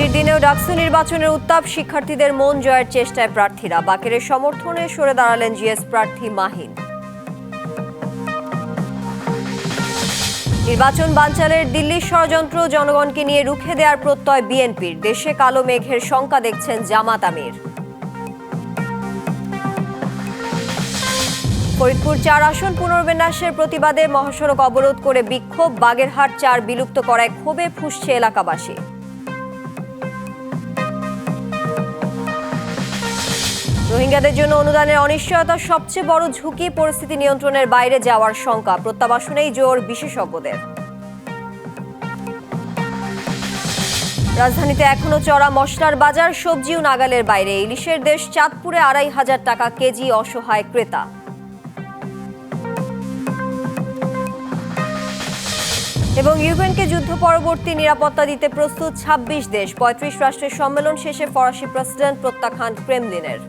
ছুটির দিনেও ডাকসু নির্বাচনের উত্তাপ, শিক্ষার্থীদের মন জয়ের চেষ্টায় প্রার্থীরা। বাকেরের সমর্থনে সরে দাঁড়ালেন জিএস প্রার্থী মাহিন। নির্বাচন বানচালের দিল্লির ষড়যন্ত্র, জনগণকে নিয়ে রুখে দেওয়ার প্রত্যয় বিএনপির। দেশে কালো মেঘের শঙ্কা দেখছেন জামাত আমির। ফরিদপুর চার আসন পুনর্বিন্যাসের প্রতিবাদে মহাসড়ক অবরোধ করে বিক্ষোভ। বাগেরহাট চার বিলুপ্ত করায় ক্ষোভে ফুসছে এলাকাবাসী। রোহিঙ্গাদের জন্য অনুদানের অনিশ্চয়তা সবচেয়ে বড় ঝুঁকি পরিস্থিতি নিয়ন্ত্রণের বাইরে যাওয়ার শঙ্কা। প্রত্যাবাসনেই জোর বিশেষজ্ঞদের। রাজধানীতে এখনও চড়া মশলার বাজার সবজিও নাগালের বাইরে। ইলিশের দেশ চাঁদপুরে আড়াই হাজার টাকা কেজি অসহায় ক্রেতা। এবং ইউক্রেনকে যুদ্ধ পরবর্তী নিরাপত্তা দিতে প্রস্তুত ২৬ দেশ। পঁয়ত্রিশ রাষ্ট্রের সম্মেলন শেষে ফরাসি প্রেসিডেন্ট প্রত্যাখ্যান ক্রেমলিনের।